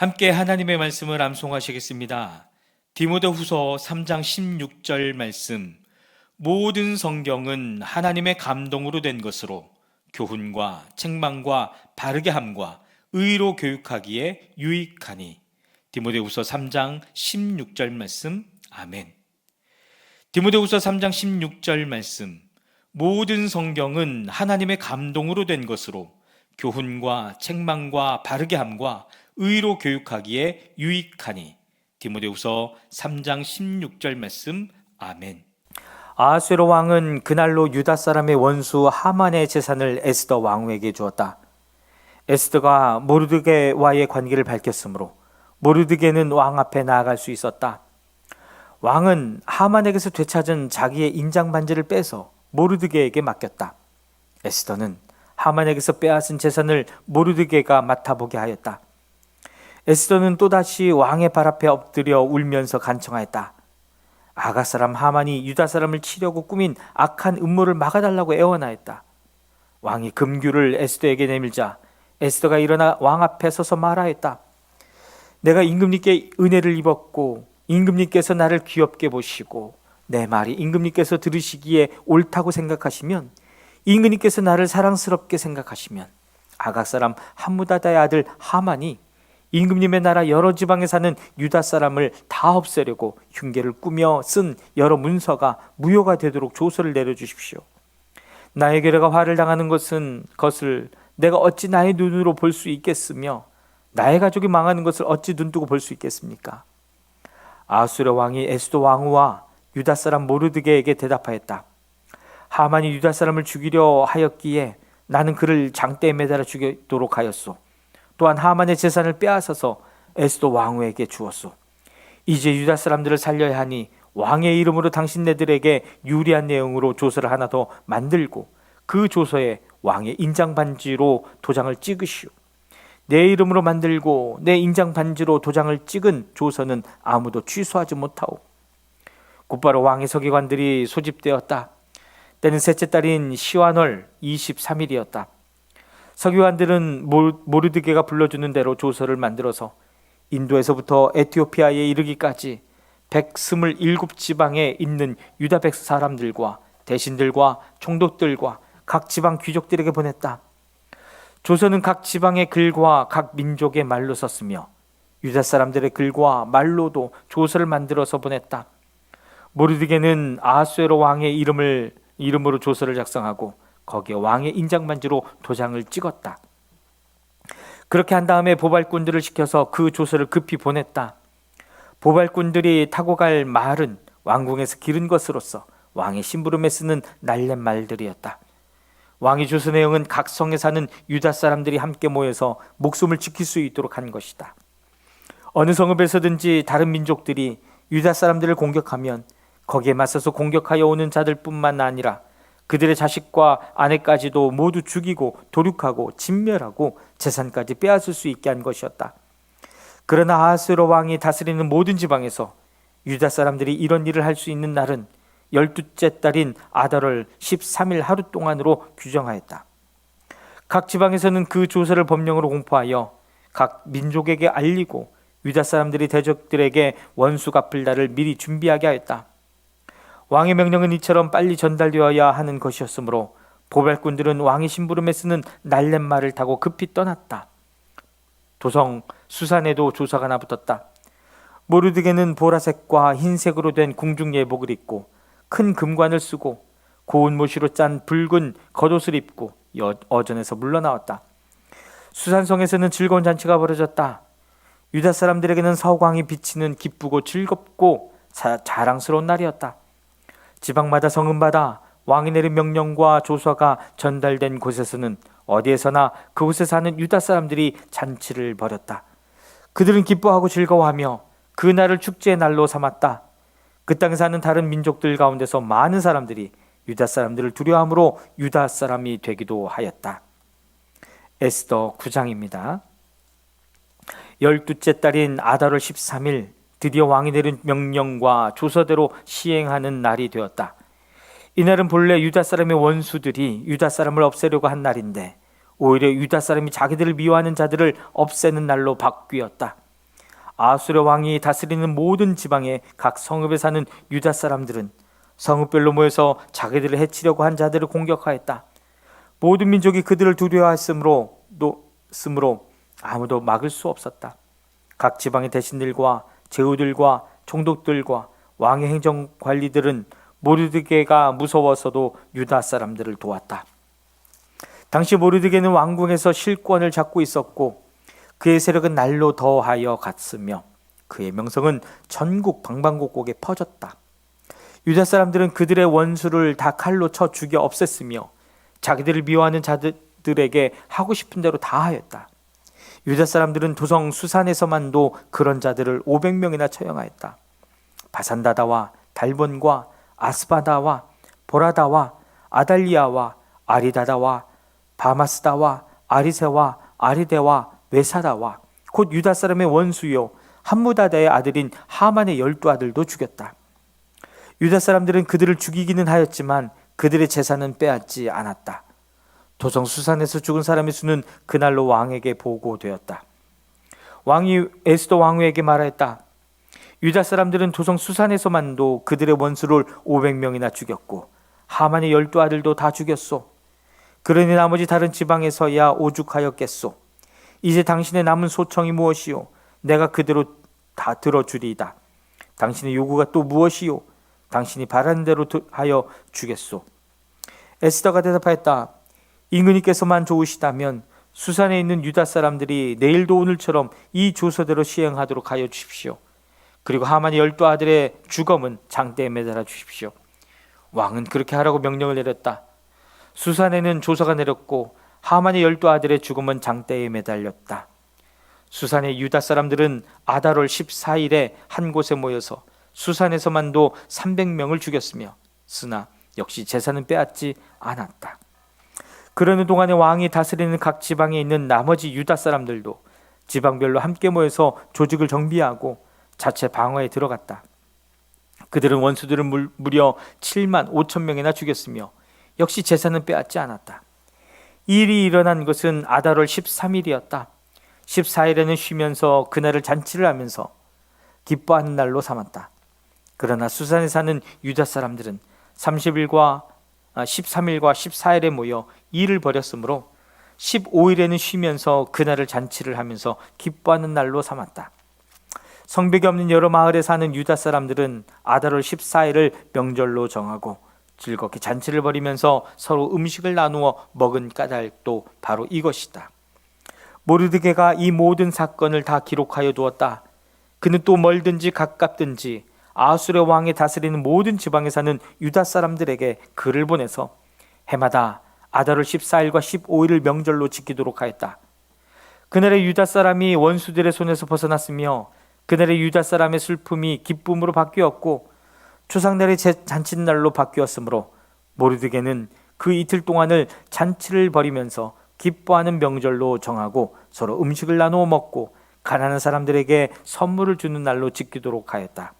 함께 하나님의 말씀을 암송하시겠습니다. 디모데후서 3장 16절 말씀 모든 성경은 하나님의 감동으로 된 것으로 교훈과 책망과 바르게 함과 의로 교육하기에 유익하니 디모데후서 3장 16절 말씀 아멘. 디모데후서 3장 16절 말씀 모든 성경은 하나님의 감동으로 된 것으로 교훈과 책망과 바르게 함과 의로 교육하기에 유익하니 디모데후서 3장 16절 말씀 아멘. 아수에로 왕은 그날로 유다 사람의 원수 하만의 재산을 에스더 왕후에게 주었다. 에스더가 모르드게와의 관계를 밝혔으므로 모르드게는 왕 앞에 나아갈 수 있었다. 왕은 하만에게서 되찾은 자기의 인장 반지를 빼서 모르드게에게 맡겼다. 에스더는 하만에게서 빼앗은 재산을 모르드게가 맡아보게 하였다. 에스더는 또다시 왕의 발 앞에 엎드려 울면서 간청하였다. 아가 사람 하만이 유다 사람을 치려고 꾸민 악한 음모를 막아달라고 애원하였다. 왕이 금규를 에스더에게 내밀자 에스더가 일어나 왕 앞에 서서 말하였다. 내가 임금님께 은혜를 입었고 임금님께서 나를 귀엽게 보시고 내 말이 임금님께서 들으시기에 옳다고 생각하시면 임금님께서 나를 사랑스럽게 생각하시면 아각 사람 함무다다의 아들 하만이 임금님의 나라 여러 지방에 사는 유다 사람을 다 없애려고 흉계를 꾸며 쓴 여러 문서가 무효가 되도록 조서를 내려주십시오. 나에게가 화를 당하는 것은 것을 내가 어찌 나의 눈으로 볼 수 있겠으며 나의 가족이 망하는 것을 어찌 눈뜨고 볼 수 있겠습니까? 아수르 왕이 에스도 왕후와 유다 사람 모르드게에게 대답하였다. 하만이 유다 사람을 죽이려 하였기에 나는 그를 장대에 매달아 죽이도록 하였소. 또한 하만의 재산을 빼앗아서 에스도 왕후에게 주었소. 이제 유다 사람들을 살려야 하니 왕의 이름으로 당신네들에게 유리한 내용으로 조서를 하나 더 만들고 그 조서에 왕의 인장 반지로 도장을 찍으시오. 내 이름으로 만들고 내 인장 반지로 도장을 찍은 조서는 아무도 취소하지 못하오. 곧바로 왕의 서기관들이 소집되었다. 때는 셋째 달인 시완월 23일이었다. 서기관들은 모르드게가 불러주는 대로 조서를 만들어서 인도에서부터 에티오피아에 이르기까지 127지방에 있는 유다 백 사람들과 대신들과 총독들과 각 지방 귀족들에게 보냈다. 조서는 각 지방의 글과 각 민족의 말로 썼으며 유다 사람들의 글과 말로도 조서를 만들어서 보냈다. 모르드게는 아수에로 왕의 이름을 이름으로 조서를 작성하고 거기에 왕의 인장 반지로 도장을 찍었다. 그렇게 한 다음에 보발꾼들을 시켜서 그 조서를 급히 보냈다. 보발꾼들이 타고 갈 말은 왕궁에서 기른 것으로서 왕의 심부름에 쓰는 날랜 말들이었다. 왕의 조서 내용은 각 성에 사는 유다 사람들이 함께 모여서 목숨을 지킬 수 있도록 한 것이다. 어느 성읍에서든지 다른 민족들이 유다 사람들을 공격하면 거기에 맞서서 공격하여 오는 자들뿐만 아니라 그들의 자식과 아내까지도 모두 죽이고 도륙하고 진멸하고 재산까지 빼앗을 수 있게 한 것이었다. 그러나 아하스로 왕이 다스리는 모든 지방에서 유다 사람들이 이런 일을 할 수 있는 날은 열두째 달인 아달월 13일 하루 동안으로 규정하였다. 각 지방에서는 그 조서를 법령으로 공포하여 각 민족에게 알리고 유다 사람들이 대적들에게 원수 갚을 날을 미리 준비하게 하였다. 왕의 명령은 이처럼 빨리 전달되어야 하는 것이었으므로 보발꾼들은 왕의 심부름에 쓰는 날렛말을 타고 급히 떠났다. 도성 수산에도 조사가 나붙었다. 모르드게는 보라색과 흰색으로 된 궁중 예복을 입고 큰 금관을 쓰고 고운 모시로 짠 붉은 겉옷을 입고 어전에서 물러나왔다. 수산성에서는 즐거운 잔치가 벌어졌다. 유다 사람들에게는 서광이 비치는 기쁘고 즐겁고 자랑스러운 날이었다. 지방마다 성음마다 왕이 내린 명령과 조서가 전달된 곳에서는 어디에서나 그곳에 사는 유다 사람들이 잔치를 벌였다. 그들은 기뻐하고 즐거워하며 그 날을 축제의 날로 삼았다. 그 땅에 사는 다른 민족들 가운데서 많은 사람들이 유다 사람들을 두려워함으로 유다 사람이 되기도 하였다. 에스더 9장입니다. 열두째 달인 아달월 13일 드디어 왕이 내린 명령과 조서대로 시행하는 날이 되었다. 이날은 본래 유다 사람의 원수들이 유다 사람을 없애려고 한 날인데 오히려 유다 사람이 자기들을 미워하는 자들을 없애는 날로 바뀌었다. 아수르 왕이 다스리는 모든 지방의 각 성읍에 사는 유다 사람들은 성읍별로 모여서 자기들을 해치려고 한 자들을 공격하였다. 모든 민족이 그들을 두려워했으므로 또 쓰므로 아무도 막을 수 없었다. 각 지방의 대신들과 제후들과 총독들과 왕의 행정 관리들은 모르드게가 무서워서도 유다 사람들을 도왔다. 당시 모르드게는 왕궁에서 실권을 잡고 있었고 그의 세력은 날로 더하여 갔으며 그의 명성은 전국 방방곡곡에 퍼졌다. 유다 사람들은 그들의 원수를 다 칼로 쳐 죽여 없앴으며 자기들을 미워하는 자들에게 하고 싶은 대로 다 하였다. 유다 사람들은 도성 수산에서만도 그런 자들을 500명이나 처형하였다. 바산다다와 달본과 아스바다와 보라다와 아달리아와 아리다다와 바마스다와 아리세와 아리데와 외사다와 곧 유다 사람의 원수요 함무다다의 아들인 하만의 열두 아들도 죽였다. 유다 사람들은 그들을 죽이기는 하였지만 그들의 재산은 빼앗지 않았다. 도성 수산에서 죽은 사람의 수는 그날로 왕에게 보고되었다. 왕이 에스더 왕후에게 말하였다. 유다 사람들은 도성 수산에서만도 그들의 원수를 500명이나 죽였고 하만의 열두 아들도 다 죽였소. 그러니 나머지 다른 지방에서야 오죽하였겠소. 이제 당신의 남은 소청이 무엇이요? 내가 그대로 다 들어주리이다. 당신의 요구가 또 무엇이요? 당신이 바라는 대로 드- 하여 주겠소. 에스더가 대답하였다. 임금님께서만 좋으시다면 수산에 있는 유다 사람들이 내일도 오늘처럼 이 조서대로 시행하도록 하여 주십시오. 그리고 하만의 열두 아들의 주검은 장대에 매달아 주십시오. 왕은 그렇게 하라고 명령을 내렸다. 수산에는 조서가 내렸고 하만의 열두 아들의 죽음은 장대에 매달렸다. 수산의 유다 사람들은 아달월 14일에 한 곳에 모여서 수산에서만도 300명을 죽였으며 쓰나 역시 재산은 빼앗지 않았다. 그러는 동안에 왕이 다스리는 각 지방에 있는 나머지 유다 사람들도 지방별로 함께 모여서 조직을 정비하고 자체 방어에 들어갔다. 그들은 원수들을 물- 무려 7만 5천 명이나 죽였으며 역시 재산은 빼앗지 않았다. 이 일이 일어난 것은 아달월 13일이었다. 14일에는 쉬면서 그날을 잔치를 하면서 기뻐하는 날로 삼았다. 그러나 수산에 사는 유다 사람들은 30일과 13일과 14일에 모여 일을 벌였으므로 15일에는 쉬면서 그날을 잔치를 하면서 기뻐하는 날로 삼았다. 성벽이 없는 여러 마을에 사는 유다 사람들은 아달월 14일을 명절로 정하고 즐겁게 잔치를 벌이면서 서로 음식을 나누어 먹은 까닭도 바로 이것이다. 모르드게가 이 모든 사건을 다 기록하여 두었다. 그는 또 멀든지 가깝든지 아수르 왕이 다스리는 모든 지방에 사는 유다 사람들에게 글을 보내서 해마다 아달월 14일과 15일을 명절로 지키도록 하였다. 그날의 유다 사람이 원수들의 손에서 벗어났으며 그날의 유다 사람의 슬픔이 기쁨으로 바뀌었고 추상날의 제- 잔칫날로 바뀌었으므로 모르드게는 그 이틀 동안을 잔치를 벌이면서 기뻐하는 명절로 정하고 서로 음식을 나누어 먹고 가난한 사람들에게 선물을 주는 날로 지키도록 하였다.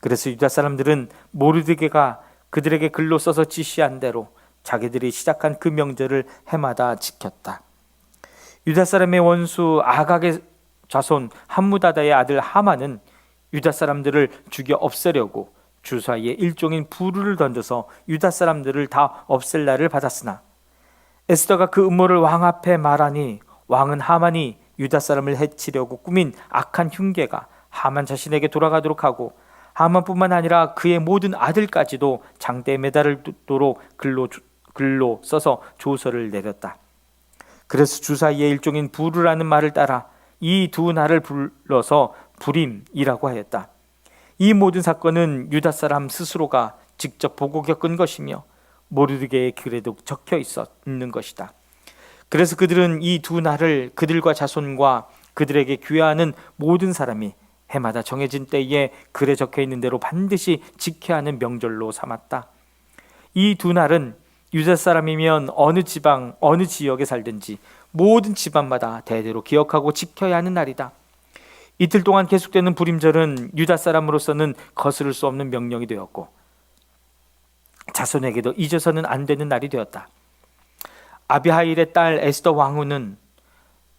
그래서 유다 사람들은 모르드게가 그들에게 글로 써서 지시한 대로 자기들이 시작한 그 명절을 해마다 지켰다. 유다 사람의 원수 아각의 자손 함무다다의 아들 하만은 유다 사람들을 죽여 없애려고 주사위에 일종인 부르를 던져서 유다 사람들을 다 없앨 날을 받았으나 에스더가 그 음모를 왕 앞에 말하니 왕은 하만이 유다 사람을 해치려고 꾸민 악한 흉계가 하만 자신에게 돌아가도록 하고 하만뿐만 아니라 그의 모든 아들까지도 장대에 매달도록 글로 글로 써서 조서를 내렸다. 그래서 주사위의 일종인 부르라는 말을 따라 이 두 날을 불러서 불임이라고 하였다. 이 모든 사건은 유다 사람 스스로가 직접 보고 겪은 것이며 모르드게의 글에도 적혀 있어 있는 것이다. 그래서 그들은 이 두 날을 그들과 자손과 그들에게 귀하는 모든 사람이 해마다 정해진 때에 글에 적혀 있는 대로 반드시 지켜야 하는 명절로 삼았다. 이 두 날은 유다 사람이면 어느 지방, 어느 지역에 살든지 모든 집안마다 대대로 기억하고 지켜야 하는 날이다. 이틀 동안 계속되는 불임절은 유다 사람으로서는 거스를 수 없는 명령이 되었고 자손에게도 잊어서는 안 되는 날이 되었다. 아비하일의 딸 에스더 왕후는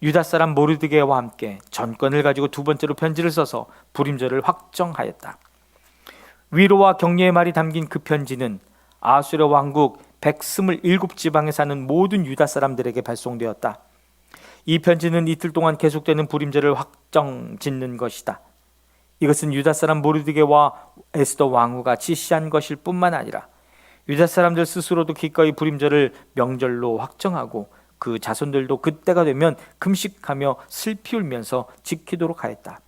유다 사람 모르드게와 함께 전권을 가지고 두 번째로 편지를 써서 불임절을 확정하였다. 위로와 격려의 말이 담긴 그 편지는 아수르 왕국 127지방에 사는 모든 유다 사람들에게 발송되었다. 이 편지는 이틀 동안 계속되는 불임절을 확정 짓는 것이다. 이것은 유다 사람 모르드게와 에스더 왕후가 지시한 것일 뿐만 아니라 유다 사람들 스스로도 기꺼이 불임절을 명절로 확정하고 그 자손들도 그때가 되면 금식하며 슬피 울면서 지키도록 하였다.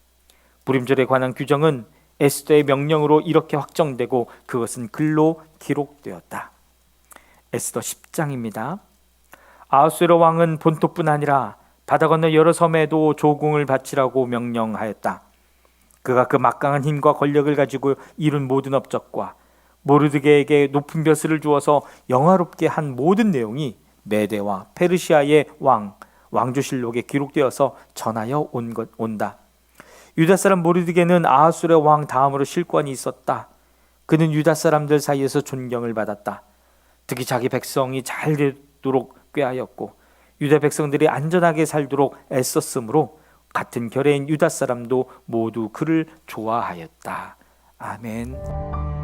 불임절에 관한 규정은 에스더의 명령으로 이렇게 확정되고 그것은 글로 기록되었다. 에스더 10장입니다. 아수르 왕은 본토뿐 아니라 바다 건너 여러 섬에도 조공을 바치라고 명령하였다. 그가 그 막강한 힘과 권력을 가지고 이룬 모든 업적과 모르드게에게 높은 벼슬을 주어서 영화롭게 한 모든 내용이 메대와 페르시아의 왕 왕조실록에 기록되어서 전하여 온 것 온다. 유다 사람 모르드게는 아하술의 왕 다음으로 실권이 있었다. 그는 유다 사람들 사이에서 존경을 받았다. 특히 자기 백성이 잘 되도록 꾀하였고 유다 백성들이 안전하게 살도록 애썼으므로 같은 결의인 유다 사람도 모두 그를 좋아하였다. 아멘.